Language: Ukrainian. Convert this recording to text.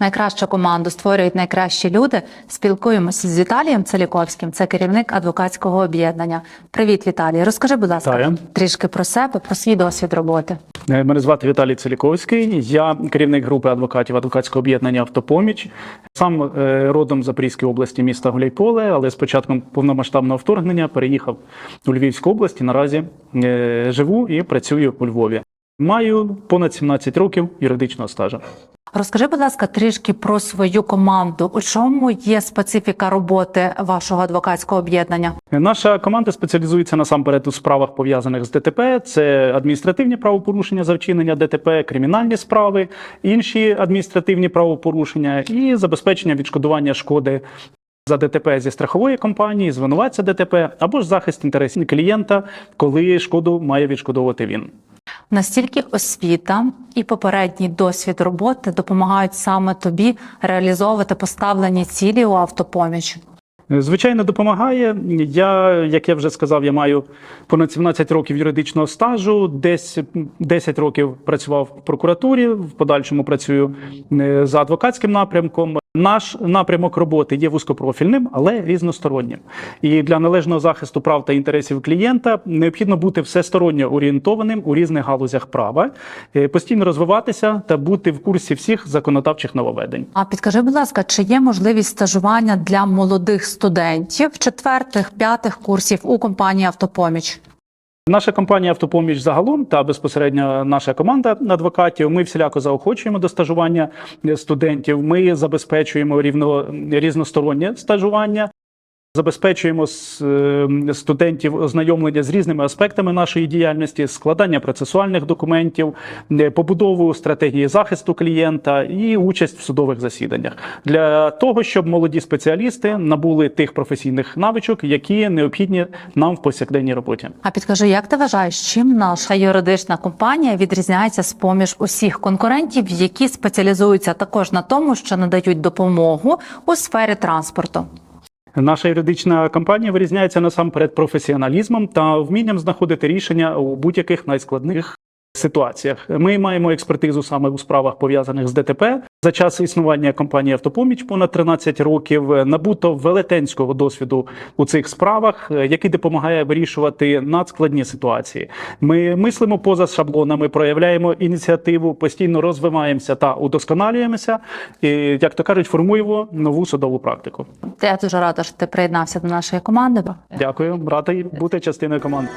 Найкращу команду створюють найкращі люди. Спілкуємося з Віталієм Целіковським. Це керівник адвокатського об'єднання. Привіт, Віталій. Розкажи, будь ласка, Вітаю. трішки про себе, про свій досвід роботи. Е, Мене звати Віталій Целіковський. Я керівник групи адвокатів адвокатського об'єднання Автопоміч. Сам е, родом з Запорізької області міста Гуляйполе, але з початком повномасштабного вторгнення переїхав у Львівську область і наразі е, живу і працюю у Львові. Маю понад 17 років юридичного стажу. Розкажи, будь ласка, трішки про свою команду. У чому є специфіка роботи вашого адвокатського об'єднання? Наша команда спеціалізується насамперед у справах пов'язаних з ДТП. Це адміністративні правопорушення за вчинення ДТП, кримінальні справи, інші адміністративні правопорушення і забезпечення відшкодування шкоди. За ДТП зі страхової компанії, звинуватця ДТП або ж захист інтересів клієнта, коли шкоду має відшкодовувати він. Настільки освіта і попередній досвід роботи допомагають саме тобі реалізовувати поставлені цілі у автопоміч. Звичайно, допомагає. Я, як я вже сказав, я маю понад 17 років юридичного стажу. Десь 10 років працював в прокуратурі. В подальшому працюю е, за адвокатським напрямком. Наш напрямок роботи є вузькопрофільним, але різностороннім. І для належного захисту прав та інтересів клієнта необхідно бути всесторонньо орієнтованим у різних галузях права, е, постійно розвиватися та бути в курсі всіх законодавчих нововведень. А підкажи, будь ласка, чи є можливість стажування для молодих студентів четвертих, п'ятих курсів у компанії Автопоміч? Наша компанія Автопоміч загалом та безпосередньо наша команда адвокатів. Ми всіляко заохочуємо до стажування студентів. Ми забезпечуємо рівно різностороннє стажування. Забезпечуємо е, студентів ознайомлення з різними аспектами нашої діяльності, складання процесуальних документів, е, побудову стратегії захисту клієнта і участь в судових засіданнях для того, щоб молоді спеціалісти набули тих професійних навичок, які необхідні нам в повсякденній роботі. А підкажи, як ти вважаєш, чим наша юридична компанія відрізняється з поміж усіх конкурентів, які спеціалізуються також на тому, що надають допомогу у сфері транспорту? Наша юридична компанія вирізняється насамперед професіоналізмом та вмінням знаходити рішення у будь-яких найскладних ситуаціях. Ми маємо експертизу саме у справах пов'язаних з ДТП. За час існування компанії Автопоміч понад 13 років набуто велетенського досвіду у цих справах, який допомагає вирішувати надскладні ситуації. Ми мислимо поза шаблонами, проявляємо ініціативу, постійно розвиваємося та удосконалюємося. І, як то кажуть, формуємо нову судову практику. Я дуже рада, що ти приєднався до нашої команди. Дякую, радий бути частиною команди.